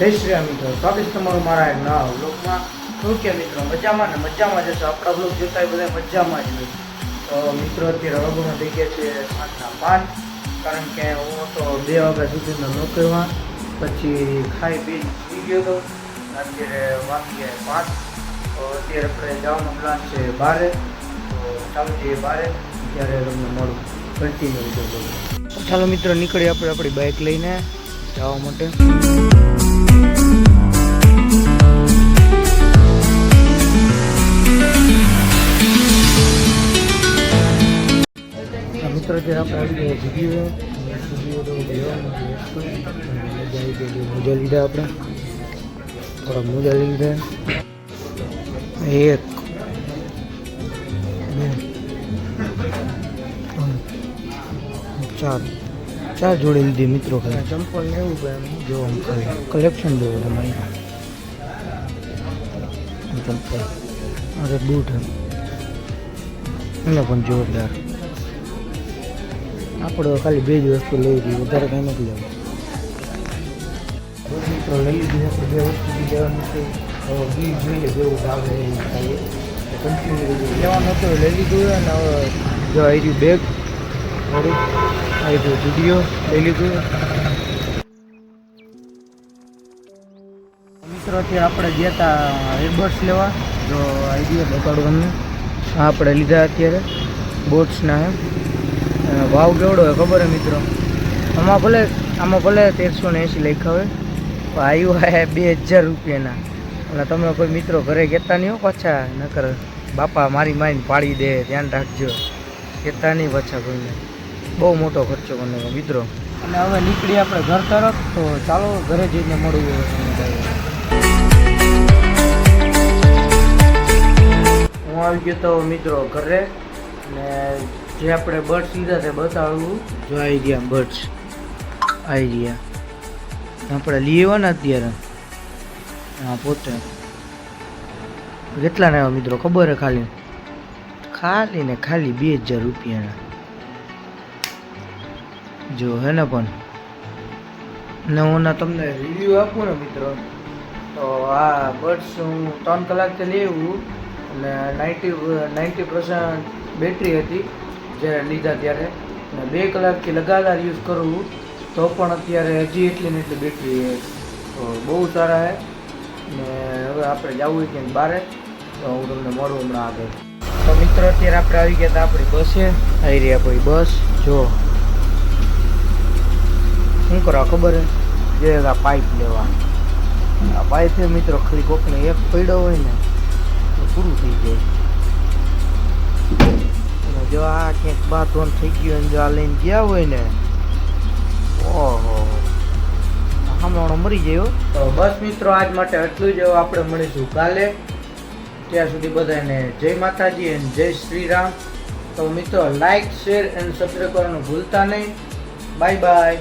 જય શ્રી રામ મિત્રો. સ્વાગત તમારું મારા એક નવા બ્લોગમાં શું કે મિત્રો? મજામાં ને? મજામાં જશો આપણા બ્લોગ જોતા બધા મજામાં જ હોય. તો મિત્રો, અત્યારે રગોમાં થઈ ગયા છે સાંજના પાંચ કારણ કે હું તો બે વાગ્યા સુધીનો નોકરીમાં. પછી ખાઈ પી પી ગયો હતો. અત્યારે વાગી પાંચ. તો અત્યારે આપણે જવાનો પ્લાન છે બારે. તો ચાલુ જઈએ બારે. ત્યારે તમને મળું. કન્ટિન્યુ ચાલો મિત્રો, નીકળીએ આપણે આપણી બાઇક લઈને. જવા માટે. મિત્રો અત્યારે આપણે આવી ગયા જુદીઓ જુદીઓ તો લેવાનું છે મજા આવી ગઈ મોજા લીધા આપણે થોડા મોજા લીધા એક બે ત્રણ ચાર ચાર જોડે લીધી મિત્રો ચંપલ એમ. જો કલેક્શન જોવો તમારી. ચંપલ. અરે બૂટ એનો પણ જોરદાર. આપણે ખાલી બે જ વસ્તુ લઈ હતી વધારે કંઈ નથી લેવું. મિત્રો લઈ લીધી આપણે બે વસ્તુ લેવાનું છે. હવે બી જોઈએ જેવું ભાવ કન્ટિન્યુ લેવાનું હતું લઈ લીધું અને હવે જો આવી બેગ થોડું આવી રહ્યું વીડિયો લઈ લીધું. મિત્રોથી આપણે ગયા હતા એરબડ્સ લેવા. જો આઈડિયો બતાડું તમને. આપણે લીધા અત્યારે બોટ્સના ભાવ કેવડો હોય ખબર હે મિત્રો? આમાં ભલે આમાં ભલે તેરસો ને એંસી લખ્યા હોય, પણ આવ્યું હે બે હજાર રૂપિયાના. અને તમે કોઈ મિત્રો ઘરે કહેતા નહીં હો પાછા, નકર બાપા મારી મારીને પાડી દે, ધ્યાન રાખજો. કહેતા નહીં પાછા કોઈને. બહુ મોટો ખર્ચો મને મિત્રો. અને હવે નીકળી આપણે ઘર તરફ તો ચાલો ઘરે જઈને મળવું હું આવી ગયો તો મિત્રો ઘરે ને જે આપણે બર્ડ્સ લીધા તે બતાવું જો આવી ગયા બર્ડ્સ. આવી ગયા. આપણે લઈ આવવાના અત્યારે. હા પોતે. કેટલા એવા મિત્રો? ખબર હે ખાલી? ખાલી ને ખાલી બે હજાર રૂપિયાના. જો હે ને પણ. ને હું ના તમને રિવ્યૂ આપું ને મિત્રો. તો આ બર્ડ્સ હું ત્રણ કલાકથી લેવું અને નાઇન્ટી નાઇન્ટી પર્સન્ટ બેટરી હતી, જ્યારે લીધા ત્યારે. અને બે કલાકથી લગાતાર યુઝ કરવું તો પણ અત્યારે હજી એટલી ને એટલી બેટરી છે. તો બહુ સારા છે. ને હવે આપણે જવું ક્યાંક બારે તો હું તમને મળું હમણાં આગળ. તો મિત્રો, અત્યારે આપણે આવી ગયા હતા આપણી બસે. આવી રહી આપણી બસ. જો. શું કરવા ખબર હે આ પાઇપ લેવા આ પાઇપ છે મિત્રો, ખાલી કોકને એક પડ્યો હોય ને, તો પૂરું થઈ જાય. જો આ ક્યાંક બાથોન થઈ ગયું જો આ લઈને ગયા હોય ને, ઓહો. હમણાં મરી જાય તો બસ મિત્રો, આજ માટે આટલું જ. આપણે મળીશું કાલે. ત્યાં સુધી બધાને જય માતાજી અને જય શ્રી રામ તો મિત્રો લાઈક શેર એન્ડ સબસ્ક્રાઈબ કરવાનું ભૂલતા નહીં. Bye bye